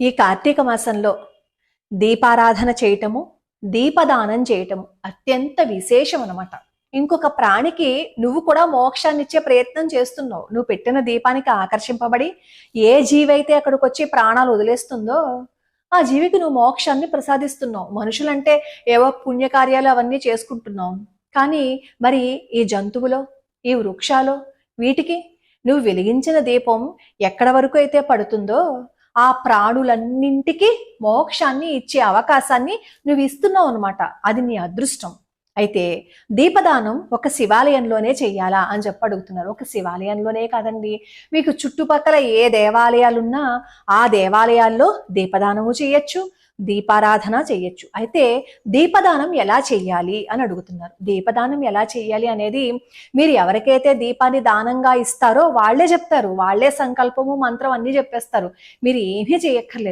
ఈ కార్తీక మాసంలో దీపారాధన చేయటము దీపదానం చేయటము అత్యంత విశేషం అనమాట ఇంకొక ప్రాణికి నువ్వు కూడా మోక్షాన్ని ఇచ్చే ప్రయత్నం చేస్తున్నావు. నువ్వు పెట్టిన దీపానికి ఆకర్షింపబడి ఏ జీవైతే అక్కడికి వచ్చి ప్రాణాలు వదిలేస్తుందో ఆ జీవికి నువ్వు మోక్షాన్ని ప్రసాదిస్తున్నావు. మనుషులంటే ఏవో పుణ్యకార్యాలు అవన్నీ చేసుకుంటున్నావు కానీ మరి ఈ జంతువులో ఈ వృక్షాలు వీటికి నువ్వు వెలిగించిన దీపం ఎక్కడ వరకు అయితే పడుతుందో ఆ ప్రాణులన్నింటికి మోక్షాన్ని ఇచ్చే అవకాశాన్ని నువ్వు ఇస్తున్నావు అనమాట అది నీ అదృష్టం. అయితే దీపదానం ఒక శివాలయంలోనే చెయ్యాలా అని చెప్పి అడుగుతున్నారు. ఒక శివాలయంలోనే కాదండి. మీకు చుట్టుపక్కల ఏ దేవాలయాలున్నా ఆ దేవాలయాల్లో దీపదానము చేయొచ్చు దీపారాధన చేయొచ్చు అయితే దీపదానం ఎలా చెయ్యాలి అని అడుగుతున్నారు. దీపదానం ఎలా చెయ్యాలి అనేది మీరు ఎవరికైతే దీపాన్ని దానంగా ఇస్తారో వాళ్ళే చెప్తారు. వాళ్ళే సంకల్పము మంత్రం అన్ని చెప్పేస్తారు. మీరు ఏమీ చేయక్కర్లేదు